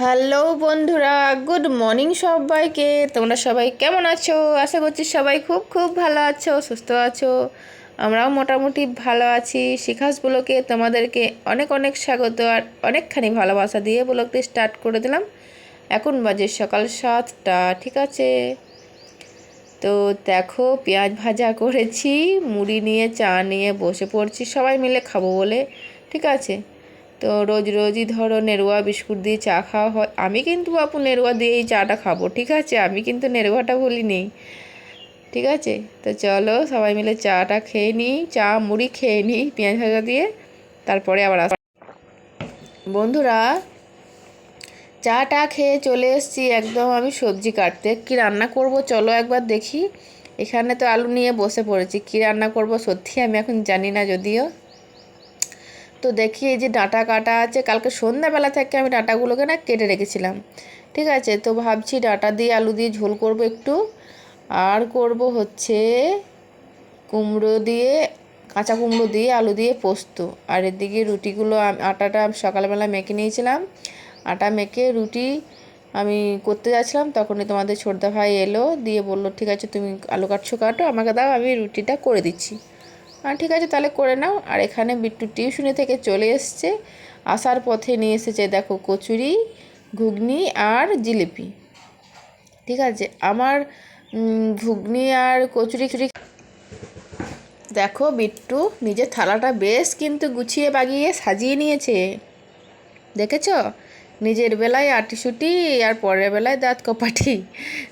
Hello বন্ধুরা, good morning সবাইকে। তোমরা সবাই কেমন আছো? আশা করছি সবাই খুব খুব ভালো আছো, সুস্থ আছো। আমরাও মোটামুটি ভালো আছি। শিখাস ব্লকে তোমাদেরকে অনেক অনেক স্বাগত আর অনেকখানি ভালোবাসা দিয়ে ব্লগটি স্টার্ট করে দিলাম। এখন বাজে সকাল সাতটা, ঠিক আছে? তো দেখো, পেঁয়াজ ভাজা করেছি, মুড়ি নিয়ে, চা নিয়ে বসে পড়ছি। সবাই মিলে খাব বলে, ঠিক আছে? তো রোজ রোজই ধরো নেরুয়া বিস্কুট দিয়ে চা খাওয়া হয়। আমি কিন্তু আপু নেরুয়া দিয়েই চাটা খাব, ঠিক আছে? আমি কিন্তু নেরুয়াটা বলিনি ঠিক আছে? তো চলো সবাই মিলে চাটা খেয়ে নিই, চা, মুড়ি খেয়ে নিই, পেঁয়াজ ভাজা দিয়ে, তারপরে আবার আস বন্ধুরা, চাটা খেয়ে চলে এসেছি একদম আমি সবজি কাটতে। কি রান্না করব চলো একবার দেখি। এখানে তো আলু নিয়ে বসে পড়েছি, কি রান্না করব সত্যি আমি এখন জানি না যদিও। তো দেখি এই যে ডাঁটা কাটা আছে, কালকে সন্ধ্যাবেলা থেকে আমি ডাঁটাগুলোকে না কেটে রেখেছিলাম। ঠিক আছে, তো ভাবছি ডাঁটা দিয়ে আলু দিয়ে ঝোল করব একটু। আর করব হচ্ছে কুমড়ো দিয়ে, কাঁচা কুমড়ো দিয়ে আলু দিয়ে পোস্ত। আর এদিকে রুটিগুলো আটাটা সকালবেলা মেখে নিয়েছিলাম। আটা মেখে রুটি আমি করতে যাচ্ছিলাম, তখনই তোমাদের ছোটদা ভাই এলো, দিয়ে বলল, ঠিক আছে, তুমি আলু কাটছো, কাটো, আমাকে দাও, আমি রুটিটা করে দিচ্ছি। ঠিক আছে, তাহলে করে নাও। আর এখানে বিট্টু টিউশনি থেকে চলে এসছে। আসার পথে নিয়ে এসেছে দেখো কচুরি, ঘুগনি আর জিলিপি। ঠিক আছে, আমার ঘুগনি আর কচুরি চুরি দেখো বিট্টু নিজের থালাটা বেশ কিন্তু গুছিয়ে বাগিয়ে সাজিয়ে নিয়েছে। দেখেছ? নিজের বেলায় আটিসুটি আর পরের বেলায় দাঁত কপাটি।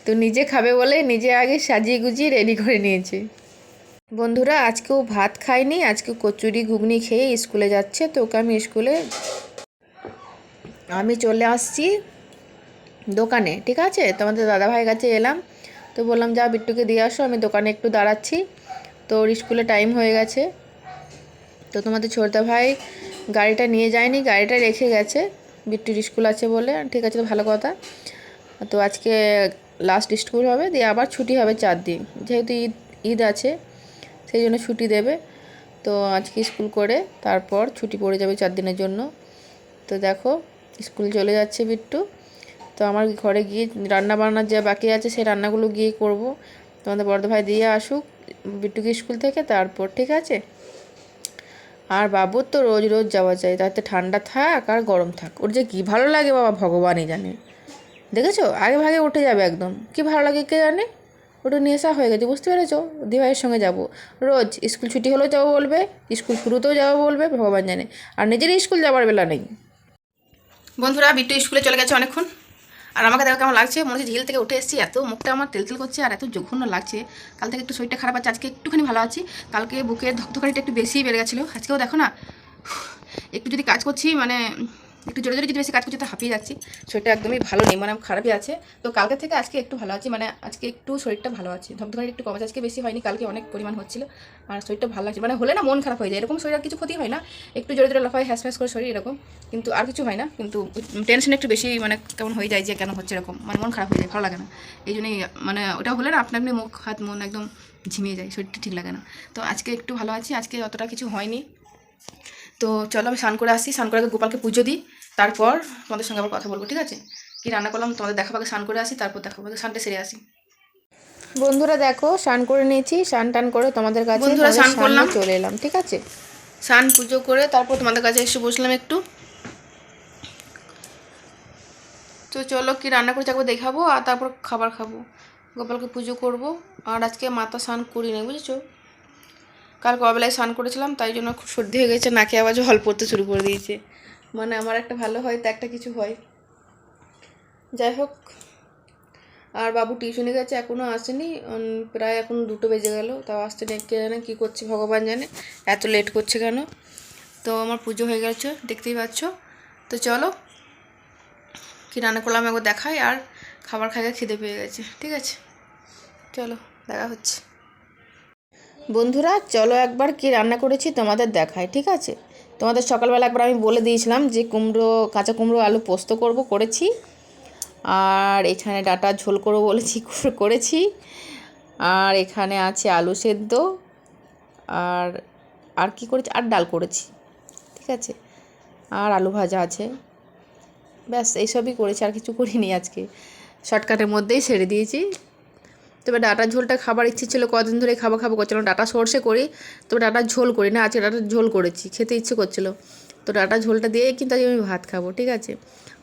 তো নিজে খাবে বলে নিজে আগে সাজিয়ে গুজিয়ে রেডি করে নিয়েছে। বন্ধুরা, আজকেও ভাত খায়নি আজকে কচুরি ঘুগনি খেয়ে স্কুলে যাচ্ছে, তো আমি স্কুলে আমি চলে আসছি দোকানে, ঠিক আছে? তোমাদের দাদাভাইয়ের কাছে এলাম, তো বললাম, যা বিট্টুকে দিয়ে আসো, আমি দোকানে একটু দাঁড়াচ্ছি। তো ওর স্কুলে টাইম হয়ে গেছে। তো তোমাদের ছোটদা ভাই গাড়িটা নিয়ে যায়নি, গাড়িটা রেখে গেছে, বিট্টুর স্কুল আছে বলে, ঠিক আছে তো ভালো কথা। তো আজকে লাস্ট স্কুল হবে, দিয়ে আবার ছুটি হবে চার দিন, যেহেতু ঈদ ঈদ আছে। সেই জন্য ছুটি দেবে। তো আজকে স্কুল করে তারপর ছুটি পড়ে যাবে চার দিনের জন্য। তো দেখো, স্কুল চলে যাচ্ছে বিট্টু। তো আমার ঘরে গিয়ে রান্না বান্নার যা বাকি আছে সেই রান্নাগুলো গিয়ে করব। তোমাদের বড় ভাই দিয়ে আসুক বিট্টুকে স্কুল থেকে, তারপর ঠিক আছে? আর বাবুর তো রোজ রোজ যাওয়া যায়, তাতে ঠান্ডা থাক আর গরম থাক। ওর যে কী ভালো লাগে বাবা, ভগবানই জানে। দেখেছ? আগে ভাগে উঠে যাবে একদম। কি ভালো লাগে কে জানে? ওটা নেশা হয়ে গেছে, বুঝতে পেরেছ? দিভাইয়ের সঙ্গে যাব। রোজ স্কুল ছুটি হলেও যাব বলবে, স্কুল শুরুতেও যাব বলবে, ভগবান জানে। আর নিজের স্কুল যাওয়ার বেলা নেই। বন্ধুরা, বিট্টু স্কুলে চলে গেছে অনেকক্ষণ। আর আমাকে দেখো কেমন লাগছে, মনে হচ্ছে ঝিল থেকে উঠে এসেছি, এত মুখটা আমার তেল তেল করছে আর এত জঘন্য লাগছে। কাল থেকে একটু শরীরটা খারাপ আছে, আজকে একটুখানি ভালো আছি। কালকে বুকের ধকধকানিটা একটু বেশিই বেড়ে গেছিল, আজকেও দেখো না। একটু যদি কাজ করছি মানে একটু জোরে জোরে যদি বেশি কাজ করছি তো হাঁপিয়ে যাচ্ছি। শরীরটা একদমই ভালো নেই মানে খারাপই আছে। তো কালকে থেকে আজকে একটু ভালো আছি মানে আজকে একটু শরীরটা ভালো আছে। ধকধকানি একটু কম আছে, আজকে বেশি হয়নি, কালকে অনেক পরিমাণ হচ্ছিল। আর শরীরটা ভালো লাগছে মানে হলে না মন খারাপ হয়ে যায়, এরকম শরীর আর কিছু ক্ষতি হয় না। একটু জোরে জোরে লাফায়, হ্যাস ফ্যাস করে শরীর এরকম, কিন্তু আর কিছু হয় না। কিন্তু টেনশন একটু বেশি মানে কেমন হয়ে যায় যে কেন হচ্ছে এরকম মানে মন খারাপ হয়ে যায়, ভালো লাগে না। এই জন্যই মানে ওটা হলে না আপনি আপনি মুখ, হাত, মন একদম ঝিমিয়ে যায়, শরীরটা ঠিক লাগে না। তো আজকে একটু ভালো আছি, আজকে অতটা কিছু হয়নি। তো চলো আমি স্নান করে আসি স্নান করে আগে গোপালকে পুজো দিই। তারপর তোমাদের সঙ্গে আবার কথা বলব ঠিক আছে? কি রান্না করলাম? তোমাদের দেখাবো আগে স্নান করে আসি তারপর দেখাবো। স্নানটা সেরে আসি। বন্ধুরা দেখো স্নান করে নিয়েছি। স্নান টান করে তোমাদের কাছে বন্ধুরা, স্নান করলাম। চলে এলাম ঠিক আছে? স্নান পুজো করে তারপর তোমাদের কাছে এসে বসলাম একটু। তো চলো কি রান্না করেছি একবার দেখাবো আর তারপর খাবার খাব। গোপালকে পুজো করব। আর আজকে মাথা স্নান করি না বুঝেছ? কাল কবেলায় স্নান করেছিলাম, তাই জন্য খুব সর্দি হয়ে গেছে, নাকে আবার জল পড়তে শুরু করে দিয়েছে। মানে আমার একটা ভালো হয়, তো একটা কিছু হয়। যাই হোক, আর বাবু টিউশনে গেছে এখনও আসেনি প্রায় এখন দুটো বেজে গেল, তাও আসতে নেই, কে জানে কী করছে, ভগবান জানে, এত লেট করছে কেন? তো আমার পুজো হয়ে গেছে, দেখতেই পাচ্ছ। তো চলো, কি রান্না করলাম একবার দেখাই, আর খাবার খাইয়ে খিদে পেয়ে গেছে, ঠিক আছে? চলো, দেখা হচ্ছে। বন্ধুরা, চলো একবার কি রান্না করেছি তোমাদের দেখায় ঠিক আছে? তোমাদের সকালবেলা একবার আমি বলে দিয়েছিলাম যে কুমড়ো, কাঁচা কুমড়ো, আলু পোস্ত করব, করেছি। আর এখানে ডাটা ঝোল করব বলেছি করেছি? আর এখানে আছে আলু সেদ্ধ। আর আর কি করেছি? আর ডাল করেছি, ঠিক আছে? আর আলু ভাজা আছে। ব্যাস, এইসবই করেছি, আর কিছু করিনি আজকে। শর্টকাটের মধ্যেই ছেড়ে দিয়েছি। তবে ডাটার ঝোলটা খাবার ইচ্ছে ছিল, কদিন ধরে খাব খাব করছিলাম, ডাটা সর্ষে করি, তবে ডাটার ঝোল করি না, আজকে ডাটার ঝোল করেছি, খেতে ইচ্ছে করছিল। তো ডাটা ঝোলটা দিয়েই কিন্তু আজকে আমি ভাত খাব, ঠিক আছে?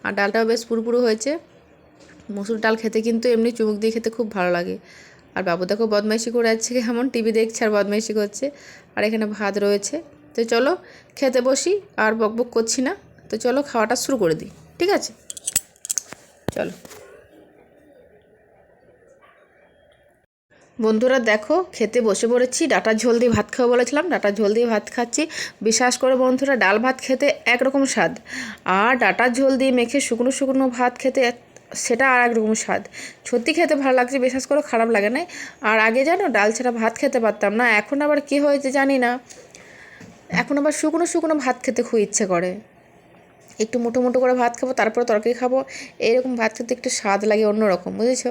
আর ডালটাও বেশ পুরোপুরো হয়েছে। মুসুর ডাল খেতে কিন্তু এমনি চুমুক দিয়ে খেতে খুব ভালো লাগে। আর বাবু দেখো বদমাইশি করে যাচ্ছে কেমন টিভি দেখছে আর বদমাইশি করছে। আর এখানে ভাত রয়েছে। তো চলো খেতে বসি, আর বক বক করছি না। তো চলো খাওয়াটা শুরু করে দিই, ঠিক আছে? চলো। বন্ধুরা দেখো, খেতে বসে পড়েছি, ডাটার ঝোল দিয়ে ভাত খাব বলেছিলাম, ডাটার ঝোল দিয়ে ভাত খাচ্ছি। বিশ্বাস করে বন্ধুরা, ডাল ভাত খেতে একরকম স্বাদ, আর ডাটার ঝোল দিয়ে মেখে শুকনো শুকনো ভাত খেতে সেটা আর একরকম স্বাদ। সত্যি খেতে ভালো লাগছে, বিশ্বাস করে খারাপ লাগে না আর আগে জানো, ডাল ছাড়া ভাত খেতে পারতাম না, এখন আবার কী হয়েছে জানি না। এখন আবার শুকনো শুকনো ভাত খেতে খুব ইচ্ছে করে। একটু মুঠো মুঠো করে ভাত খাব, তারপরে তরকারি খাব। এরকম ভাত খেতে একটু স্বাদ লাগে অন্যরকম, বুঝেছ?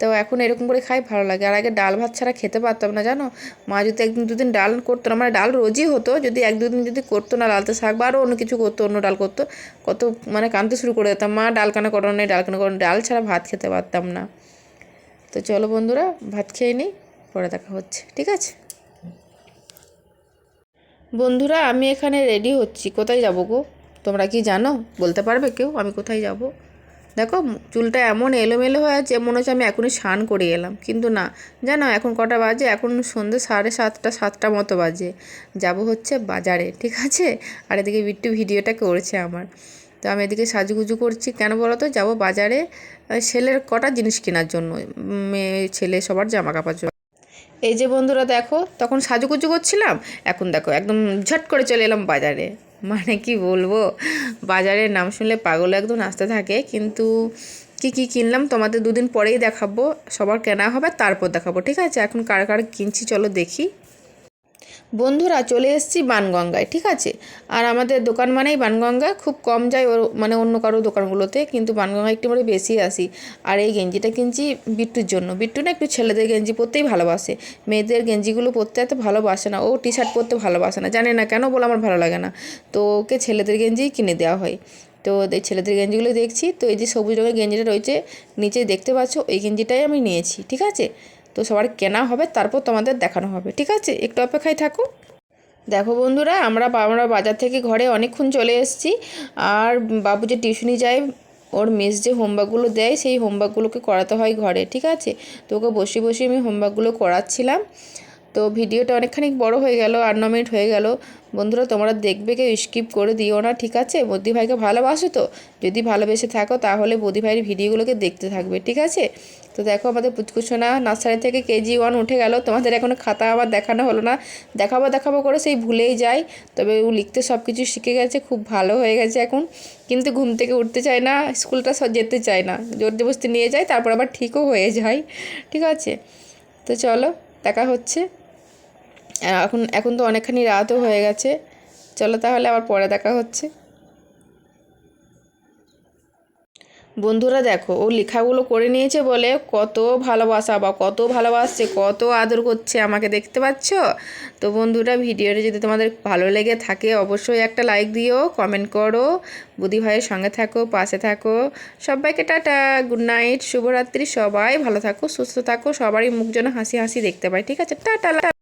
তো এখন এরকম করে খাই, ভালো লাগে। আর আগে ডাল ভাত ছাড়া খেতে পারতাম না, জানো? মা যদি একদিন দুদিন ডাল করতো না মানে ডাল রোজই হতো, যদি এক দুদিন যদি করতো না লালতে শাক বা আরও অন্য কিছু করতো, অন্য ডাল করতো, কত মানে কানতে শুরু করে দিতাম। মা ডাল কানা করো নেই ডাল কানা করো ডাল ছাড়া ভাত খেতে পারতাম না। তো চলো বন্ধুরা, ভাত খেয়ে নিই পরে দেখা হচ্ছে, ঠিক আছে? বন্ধুরা, আমি এখানে রেডি হচ্ছি। কোথায় যাব গো? তোমরা কি জানো? বলতে পারবে কেউ? আমি কোথায় যাব? দেখো, চুলটা এমন এলোমেলো হয়ে আছে, মনে হচ্ছে আমি এখনই স্নান করে এলাম। কিন্তু না, জানো, এখন কটা বাজে? এখন সন্ধ্যে সাড়ে সাতটা সাতটা মতো বাজে। যাব হচ্ছে বাজারে, ঠিক আছে? আর এদিকে বিট্টু ভিডিওটা করেছে আমার। তো আমি এদিকে সাজুগুজু করছি। কেন বলো তো? যাব বাজারে ছেলের কটা জিনিস কেনার জন্য। মেয়ে ছেলে সবার জামা কাপড় জন্য। এই যে বন্ধুরা দেখো, তখন সাজুগুজু করছিলাম। এখন দেখো, একদম ঝট করে চলে এলাম বাজারে। মানে কি বলব? বাজারের নাম শুনলে পাগল একদম আসতে থাকে। কিন্তু কি কি কিনলাম তোমাদের দুদিন পরেই দেখাবো। সবার কেনা হবে, তারপর দেখাবো, ঠিক আছে? এখন কার কার কিনছি, চলো দেখি। বন্ধুরা চলে এসেছি বানগঙ্গায়, ঠিক আছে? আর আমাদের দোকান মানেই বানগঙ্গা খুব কম যায় ওর মানে অন্য কারও দোকানগুলোতে, কিন্তু বানগঙ্গা একটু আমরা বেশি আসি। আর এই গেঞ্জিটা কিনছি বিট্টুর জন্য। বিট্টু না একটু ছেলেদের গেঞ্জি পরতেই ভালোবাসে। মেয়েদের গেঞ্জিগুলো পরতে এত ভালোবাসে না। ও টি শার্ট পরতে ভালোবাসে না। জানে না কেন বলে আমার ভালো লাগে না। তো ওকে ছেলেদের গেঞ্জিই কিনে দেওয়া হয়। তো এই ছেলেদের গেঞ্জিগুলো দেখছি। তো এই যে সবুজ রঙের গেঞ্জিটা রয়েছে, নিচে দেখতে পাচ্ছ এই গেঞ্জিটাই আমি নিয়েছি, ঠিক আছে? তো সবার কেনা হবে, তারপর তোমাদের দেখানো হবে, ঠিক আছে? একটু অপেক্ষায় থাকো। দেখো বন্ধুরা, আমরা আমরা বাজার থেকে ঘরে অনেকক্ষণ চলে এসেছি, আর বাবু যে টিউশনি যায়, ওর মেস যে হোমওয়ার্কগুলো দেয়, সেই হোমওয়ার্কগুলোকে করাতে হয় ঘরে, ঠিক আছে? তো ওকে বসে বসে আমি হোমওয়ার্কগুলো করাচ্ছিলাম। তো ভিডিওটা অনেকখানি বড় হয়ে গেল আট ন মিনিট হয়ে গেল। বন্ধুরা, তোমরা দেখবে কেউ স্কিপ করে দিও না, ঠিক আছে? বদি ভাইকে ভালোবাসো তো? যদি ভালোবেসে থাকো, তাহলে বদি ভাইয়ের ভিডিওগুলোকে দেখতে থাকবে, ঠিক আছে? তো দেখো, আমাদের পুচকুসোনা নার্সারি থেকে কেজি ওয়ান উঠে গেল। তোমাদের এখনও খাতা আবার দেখানো হলো না। দেখাবো দেখাবো করে সেই ভুলেই যায় তবে ও লিখতে সব কিছু শিখে গেছে, খুব ভালো হয়ে গেছে এখন। কিন্তু ঘুম থেকে উঠতে চায় না, স্কুলটা যেতে চায় না। জোর জবস্তি নিয়ে যায়, তারপর আবার ঠিকও হয়ে যায়, ঠিক আছে? তো চলো, দেখা হচ্ছে। এখন এখন তো অনেকখানি রাতও হয়ে গেছে। চলো তাহলে আবার পরে দেখা হচ্ছে। বন্ধুরা দেখো, ও লেখাগুলো করে নিয়েছে বলে কত ভালোবাসা বা কত ভালোবাসছে, কত আদর করছে আমাকে দেখতে পাচ্ছ? তো বন্ধুরা, ভিডিওটা যদি তোমাদের ভালো লেগে থাকে, অবশ্যই একটা লাইক দিও কমেন্ট করো, বুদি ভাইয়ের সঙ্গে থাকো, পাশে থাকো। সবাইকে টাটা গুড নাইট শুভরাত্রি, সবাই ভালো থাকো, সুস্থ থাকো, সবারই মুখ যেন হাসি হাসি দেখতে পাই ঠিক আছে? টাটা।